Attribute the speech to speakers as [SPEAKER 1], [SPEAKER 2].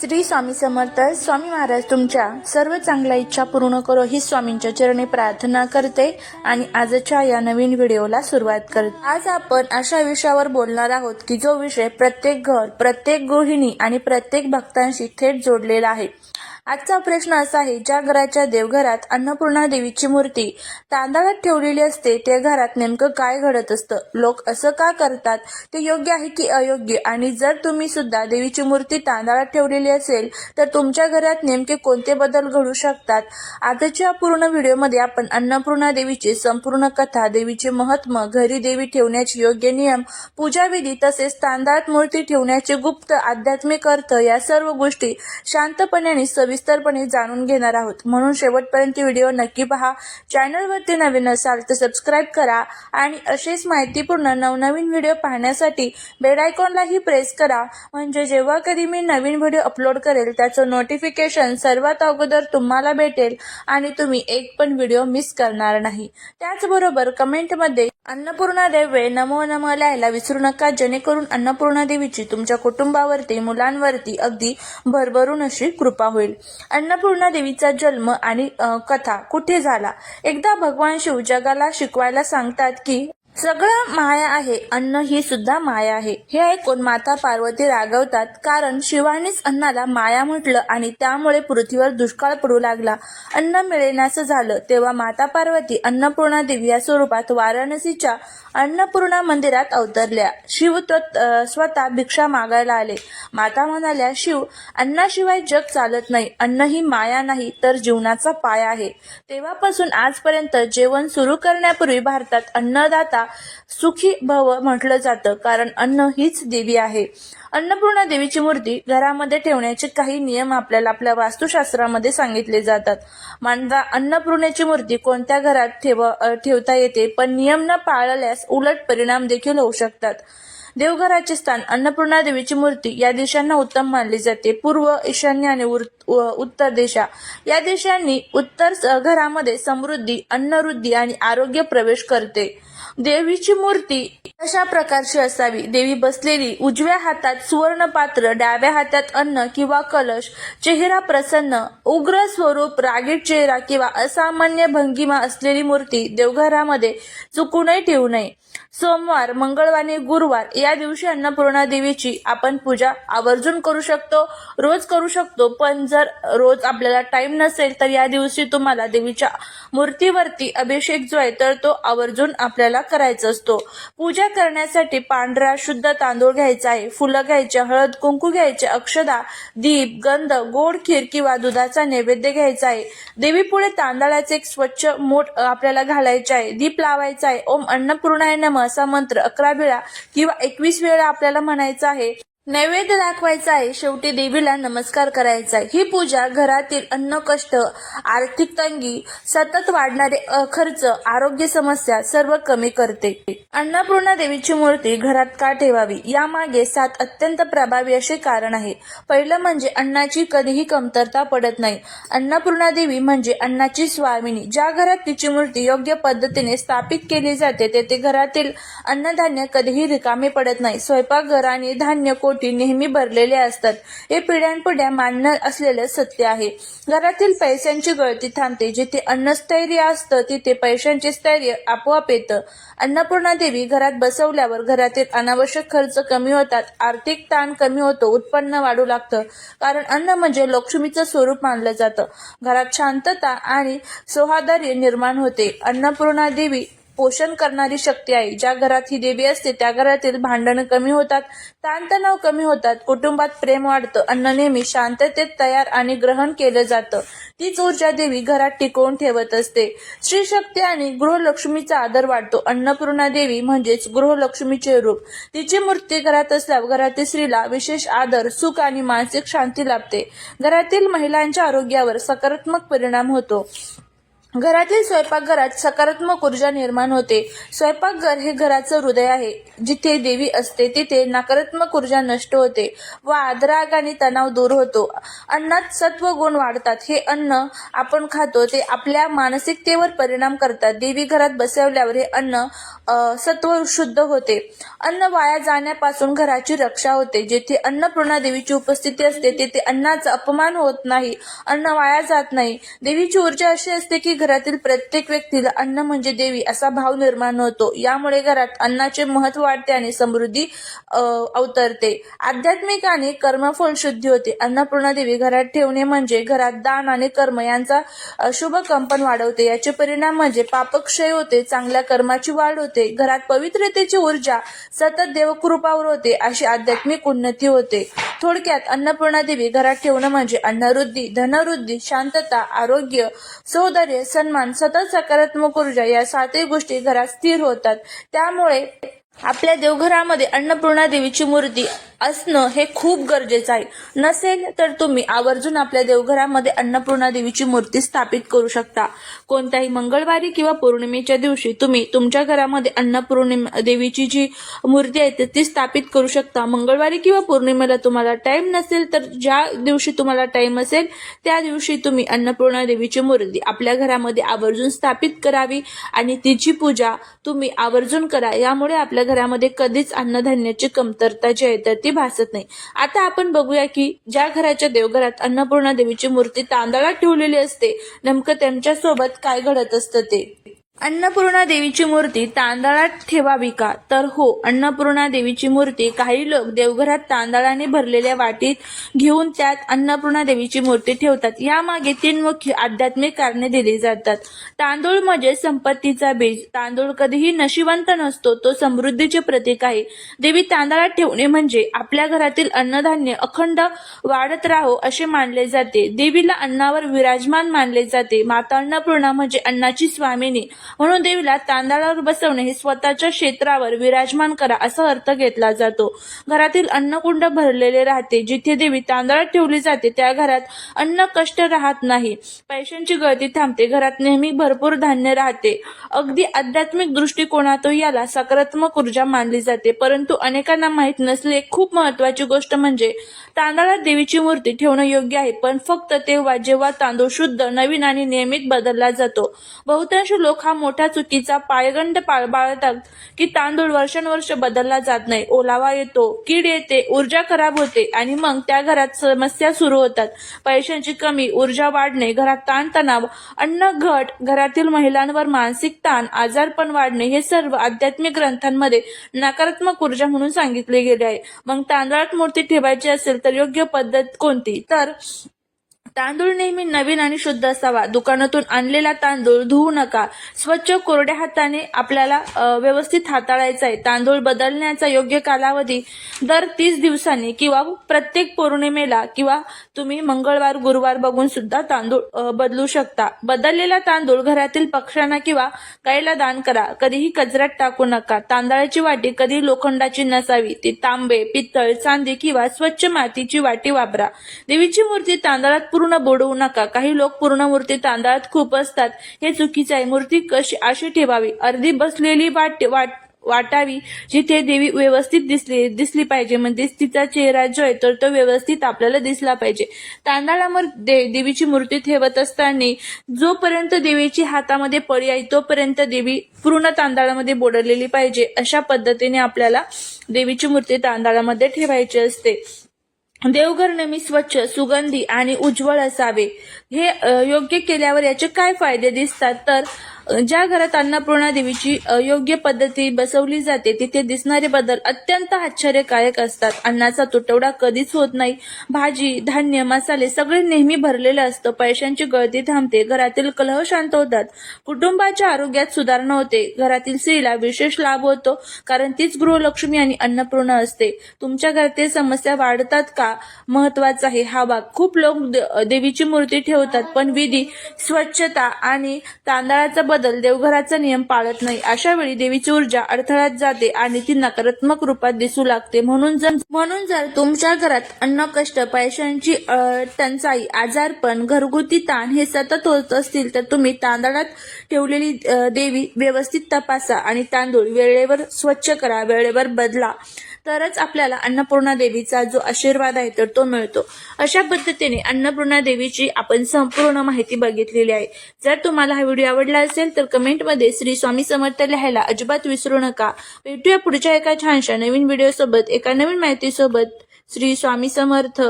[SPEAKER 1] श्री स्वामी समर्थ स्वामी महाराज तुमच्या सर्व चांगल्या इच्छा पूर्ण करो ही स्वामींच्या चरणी प्रार्थना करते आणि आजच्या या नवीन व्हिडिओला सुरुवात करते. आज आपण अशा विषयावर बोलणार आहोत की जो विषय प्रत्येक घर प्रत्येक गृहिणी आणि प्रत्येक भक्तांशी थेट जोडलेला आहे. आजचा प्रश्न असा आहे ज्या घराच्या देवघरात अन्नपूर्णा देवीची मूर्ती तांदळात ठेवलेली असते त्या घरात नेमकं काय घडत असतं? लोक असं का करतात? ते योग्य आहे की अयोग्य? आणि जर तुम्ही सुद्धा देवीची मूर्ती तांदळात ठेवलेली असेल तर तुमच्या घरात नेमके कोणते बदल घडू शकतात? आजच्या पूर्ण व्हिडिओमध्ये आपण अन्नपूर्णा देवीची संपूर्ण कथा देवीचे महत्त्व घरी देवी ठेवण्याचे योग्य नियम पूजाविधी तसेच तांदळात मूर्ती ठेवण्याचे गुप्त आध्यात्मिक अर्थ या सर्व गोष्टी शांतपणे आणि सविस्तरपणे जाणून घेणार आहोत. म्हणून शेवटपर्यंत व्हिडिओ नक्की पहा. चॅनलवरती नवीन असाल तर सबस्क्राईब करा आणि अशीच माहितीपूर्ण नवनवीन व्हिडिओ पाहण्यासाठी बेल आयकॉनलाही प्रेस करा. म्हणजे जेव्हा कधी मी नवीन व्हिडिओ अपलोड करेल त्याचं नोटिफिकेशन सर्वात अगोदर तुम्हाला भेटेल आणि तुम्ही एक पण व्हिडिओ मिस करणार नाही. त्याचबरोबर कमेंटमध्ये अन्नपूर्णा देवे नमो नम लिहायला विसरू नका. जेणेकरून अन्नपूर्णा देवीची तुमच्या कुटुंबावरती मुलांवरती अगदी भरभरून अशी कृपा होईल. अन्नपूर्णा देवीचा जन्म आणि कथा कुठे झाला? एकदा भगवान शिव जगाला शिकवायला सांगतात की सगळं माया आहे अन्न ही सुद्धा माया आहे. हे ऐकून माता पार्वती रागवतात कारण शिवानीच अन्नाला माया म्हटलं आणि त्यामुळे पृथ्वीवर दुष्काळ पडू लागला. अन्न मिळेनासं झालं तेव्हा माता पार्वती अन्नपूर्णा देवी या स्वरूपात वाराणसीच्या अन्नपूर्णा मंदिरात अवतरल्या. शिव त्व- स्वतः भिक्षा मागायला आले. माता म्हणाल्या शिव अन्नाशिवाय जग चालत नाही. अन्न ही माया नाही तर जीवनाचा पाया आहे. तेव्हापासून आजपर्यंत जेवण सुरू करण्यापूर्वी भारतात अन्नदाता सुखी भव म्हटलं जातं. कारण अन्न हीच देवी आहे. अन्नपूर्णा देवीची मूर्ती घरामध्ये ठेवण्याचे काही नियम आपल्याला आपल्या वास्तुशास्त्रामध्ये सांगितले जातात. मानवा अन्नपूर्णेची मूर्ती कोणत्या घरात ठेव ठेवता येते पण नियम न पाळल्यास उलट परिणाम देखील होऊ शकतात. देवघराचे स्थान अन्नपूर्णा देवीची मूर्ती या दिशांना उत्तम मानली जाते. पूर्व ईशान्य आणि उर- उत्तर दिशा. या दिशांनी उत्तर घरामध्ये समृद्धी अन्नवृद्धी आणि आरोग्य प्रवेश करते. देवीची मूर्ती अशा प्रकारची असावी. देवी बसलेली उजव्या हातात सुवर्ण पात्र डाव्या हातात अन्न किंवा कलश चेहरा प्रसन्न उग्र स्वरूप रागीट चेहरा किंवा असामान्य भंगिमा असलेली मूर्ती देवघरामध्ये चुकूनही ठेवू नये. सोमवार मंगळवार आणि गुरुवार या दिवशी अन्नपूर्णा देवीची आपण पूजा आवर्जून करू शकतो रोज करू शकतो. पण जर रोज आपल्याला टाइम नसेल तर या दिवशी तुम्हाला देवीच्या मूर्तीवरती अभिषेक जो आहे तर तो आवर्जून आपल्याला करायचा असतो. पूजा करण्यासाठी पांढरा शुद्ध तांदूळ घ्यायचा आहे. फुलं घ्यायचे हळद कुंकू घ्यायचे अक्षदा दीप गंध गोड खीर किंवा दुधाचा नैवेद्य घ्यायचा आहे. देवीपुढे तांदळाचे एक स्वच्छ मोठ आपल्याला घालायचे आहे. दीप लावायचा आहे. ओम अन्नपूर्णाय नम असा मंत्र अकरा वेळा किंवा एकवीस वेळा आपल्याला म्हणायचा आहे. नैवेद्य दाखवायचा आहे शेवटी देवीला नमस्कार करायचा आहे ही पूजा घरातील अन्न कष्ट आर्थिक तंगी सतत वाढणारे खर्च आरोग्य समस्या सर्व कमी करते. अन्नपूर्णा देवीची मूर्ती घरात का ठेवावी? यामागे सात अत्यंत प्रभावी असे कारण आहे. पहिलं म्हणजे अन्नाची कधीही कमतरता पडत नाही. अन्नपूर्णा देवी म्हणजे अन्नाची स्वामिनी. ज्या घरात तिची मूर्ती योग्य पद्धतीने स्थापित केली जाते तेथे घरातील अन्नधान्य कधीही रिकामे पडत नाही. स्वयंपाकघर आणि धान्य पोटी नेहमी भरलेले असतात. हे पिढ्यानपिढ्या मान्य असलेले सत्य आहे. घरातील पैशांची गळती थांबते. जिथे अन्नस्थैर्य असतं तिथे पैशांचे स्थैर्य आपोआप येतं. अन्नपूर्णा देवी घरात बसवल्यावर घरातील अनावश्यक खर्च कमी होतात. आर्थिक ताण कमी होतो. उत्पन्न वाढू लागतं. कारण अन्न म्हणजे लक्ष्मीचं स्वरूप मानलं जातं. घरात शांतता आणि सोहादार्य निर्माण होते. अन्नपूर्णा देवी पोषण करणारी शक्ती आहे. ज्या घरात ही देवी असते त्या घरातील भांडणं कमी होतात ताणतणाव कमी होतात कुटुंबात प्रेम वाढतं अन्न नेहमी शांततेत तयार आणि ग्रहण केलं जातं. तीच ऊर्जा देवी घरात टिकवून ठेवत असते. श्री शक्ती आणि गृहलक्ष्मीचा आदर वाढतो. अन्नपूर्णा देवी म्हणजेच गृहलक्ष्मीचे रूप. तिची मूर्ती घरात असल्यावर घरातील स्त्रीला विशेष आदर सुख आणि मानसिक शांती लाभते. घरातील महिलांच्या आरोग्यावर सकारात्मक परिणाम होतो. घरातील स्वयंपाकघरात सकारात्मक ऊर्जा निर्माण होते. स्वयंपाकघर हे घराचं हृदय आहे. जिथे देवी असते तिथे नकारात्मक ऊर्जा नष्ट होते वाद राग आणि तणाव दूर होतो. अन्नात सत्व गुण वाढतात. हे अन्न आपण खातो ते आपल्या मानसिकतेवर परिणाम करतात. देवी घरात बसवल्यावर हे अन्न सत्व शुद्ध होते. अन्न वाया जाण्यापासून घराची रक्षा होते. जेथे अन्नपूर्णा देवीची उपस्थिती असते तेथे अन्नाचा अपमान होत नाही. अन्न वाया जात नाही. देवीची ऊर्जा अशी असते की घरातील प्रत्येक व्यक्तीला अन्न म्हणजे देवी असा भाव निर्माण होतो. यामुळे घरात अन्नाचे महत्त्व वाढते आणि समृद्धी अवतरते. आध्यात्मिक आणि कर्मफल शुद्धी होते. अन्नपूर्णा देवी घरात ठेवणे म्हणजे घरात दान आणि कर्म यांचा शुभ कंपन वाढवते. याचे परिणाम म्हणजे पापक्षय होते चांगल्या कर्माची वाढ होते घरात पवित्रतेची ऊर्जा सतत देवकृपावर होते अशी आध्यात्मिक उन्नती होते. थोडक्यात अन्नपूर्णा देवी घरात ठेवणं म्हणजे अन्नवृद्धी धनवृद्धी शांतता आरोग्य सौंदर्य सन्मान सतत सकारात्मक ऊर्जा या सातही गोष्टी घरात स्थिर होतात. त्यामुळे आपल्या देवघरामध्ये अन्नपूर्णा देवीची मूर्ती असणं हे खूप गरजेचं आहे. नसेल तर तुम्ही आवर्जून आपल्या देवघरामध्ये अन्नपूर्णा देवीची मूर्ती स्थापित करू शकता. कोणत्याही मंगळवारी किंवा पौर्णिमेच्या दिवशी तुम्ही तुमच्या घरामध्ये अन्नपूर्णिमा देवीची जी मूर्ती आहे ती स्थापित करू शकता. मंगळवारी किंवा पौर्णिमेला तुम्हाला टाइम नसेल तर ज्या दिवशी तुम्हाला टाइम असेल त्या दिवशी तुम्ही अन्नपूर्णा देवीची मूर्ती आपल्या घरामध्ये आवर्जून स्थापित करावी आणि तिची पूजा तुम्ही आवर्जून करा. यामुळे आपल्या घरामध्ये कधीच अन्नधान्याची कमतरता जी आहे तर ती भासत नाही. आता आपण बघूया की ज्या घराच्या देवघरात अन्नपूर्णा देवीची मूर्ती तांदळात ठेवलेली असते नेमकं त्यांच्यासोबत काय घडत असतं ते? अन्नपूर्णा देवीची मूर्ती तांदळात ठेवावी का? तर हो अन्नपूर्णा देवीची मूर्ती काही लोक देवघरात तांदळाने भरलेल्या वाटीत घेऊन त्यात अन्नपूर्णा देवीची मूर्ती ठेवतात. यामागे तीन मुख्य आध्यात्मिक कारणे दिली जातात. तांदूळ म्हणजे संपत्तीचा बीज. तांदूळ कधीही नशिवंत नसतो तो समृद्धीचे प्रतीक आहे. देवी तांदळात ठेवणे म्हणजे आपल्या घरातील अन्नधान्य अखंड वाढत राहो असे मानले जाते. देवीला अन्नावर विराजमान मानले जाते. माता अन्नपूर्णा म्हणजे अन्नाची स्वामिनी. म्हणून देवीला तांदळावर बसवणे हे स्वतःच्या क्षेत्रावर विराजमान करा असा अर्थ घेतला जातो. घरातील अन्नकुंड भरलेले राहते. जिथे देवी तांदळात ठेवली जाते त्या घरात अन्न कष्ट राहत नाही. पैशांची गळती थांबते. घरात नेहमी भरपूर धान्य राहते. अगदी आध्यात्मिक दृष्टिकोनातून याला सकारात्मक ऊर्जा मानली जाते. परंतु अनेकांना माहीत नसले एक खूप महत्वाची गोष्ट म्हणजे तांदळात देवीची मूर्ती ठेवणं योग्य आहे पण फक्त तेव्हा जेव्हा तांदूळ शुद्ध नवीन आणि नियमित बदलला जातो. बहुतांश लोक हा मोठ्या चुकीचा पायगंड पाळ बाळगतात की तांदूळ वर्षानुवर्ष बदलला जात नाही. ओलावा येतो कीड येते ऊर्जा खराब होते आणि मग त्या घरात समस्या सुरू होतात. पैशांची कमी ऊर्जा वाढणे घरात ताणतणाव अन्न घट घरातील महिलांवर मानसिक ताण आजारपण वाढणे हे सर्व आध्यात्मिक ग्रंथांमध्ये नकारात्मक ऊर्जा म्हणून सांगितले गेले आहे. मग तांदळात मूर्ती ठेवायची असेल तर योग्य पद्धत कोणती? तर तांदूळ नेहमी नवीन आणि शुद्ध असावा. दुकानातून आणलेला तांदूळ धुवू नका. स्वच्छ कोरड्या हाताने आपल्याला व्यवस्थित हाताळायचा आहे. तांदूळ बदलण्याचा योग्य कालावधी दर तीस दिवसांनी किंवा प्रत्येक पौर्णिमेला किंवा तुम्ही मंगळवार गुरुवार बघून सुद्धा तांदूळ बदलू शकता. बदललेला तांदूळ घरातील पक्ष्यांना किंवा गायीला दान करा. कधीही कचऱ्यात टाकू नका. तांदळाची वाटी कधी लोखंडाची नसावी. ती तांबे पितळ चांदी किंवा स्वच्छ मातीची वाटी वापरा. देवीची मूर्ती तांदळात पूर्ण बुडवू नका. काही लोक पूर्ण मूर्ती तांदळात खूप असतात. हे चुकीचं आहे. मूर्ती कशी अशी ठेवावी? अर्धी बसलेली वाट वाट वाटावी जिथे देवी व्यवस्थित दिसली दिसली पाहिजे. म्हणजे तिचा चेहरा जो आहे तर तो व्यवस्थित आपल्याला दिसला पाहिजे. तांदळावर दे देवीची मूर्ती ठेवत असताना जोपर्यंत देवीची हातामध्ये पळी आहे तोपर्यंत देवी पूर्ण तांदळामध्ये बोडलेली पाहिजे. अशा पद्धतीने आपल्याला देवीची मूर्ती तांदळामध्ये ठेवायची असते. देवघर नेहमी स्वच्छ सुगंधी आणि उज्ज्वल असावे. हे योग्य केल्यावर याचे काय फायदे दिसतात? तर ज्या घरात अन्नपूर्णा देवीची अयोग्य योग्य पद्धती बसवली जाते तिथे दिसणारे बदल अत्यंत आश्चर्यकारक असतात. अन्नाचा तुटवडा कधीच होत नाही. भाजी धान्य मसाले सगळे नेहमी भरलेले असतं. पैशांची गळती थांबते. घरातील कलह शांत होतात. कुटुंबाच्या आरोग्यात सुधारणा होते. घरातील स्त्रीला विशेष लाभ होतो कारण तीच गृहलक्ष्मी आणि अन्नपूर्णा असते. तुमच्या घरातील समस्या वाढतात का? महत्त्वाचा आहे. हा भाग. खूप लोक देवीची मूर्ती ठेवतात पण विधी स्वच्छता आणि तांदळाचा बदल बदल देवघराचा नियम पाळत नाही. अशा वेळी देवीची ऊर्जा अडथळ्यात जाते आणि ती नकारात्मक रूपात दिसू लागते. म्हणून जर म्हणून जर तुमच्या घरात अन्न कष्ट पैशांची टंचाई आजारपण घरगुती ताण हे सतत होत असतील तर तुम्ही तांदळात ठेवलेली देवी व्यवस्थित तपासा आणि तांदूळ वेळेवर स्वच्छ करा वेळेवर बदला. तरच आपल्याला अन्नपूर्णा देवीचा जो आशीर्वाद आहे तर तो मिळतो. अशा पद्धतीने अन्नपूर्णा देवीची आपण संपूर्ण माहिती बघितलेली आहे. जर तुम्हाला हा व्हिडिओ आवडला असेल तर कमेंटमध्ये श्री स्वामी समर्थ लिहायला अजिबात विसरू नका. भेटूया पुढच्या एका छानशा नवीन व्हिडिओ सोबत एका नवीन माहितीसोबत. श्री स्वामी समर्थ.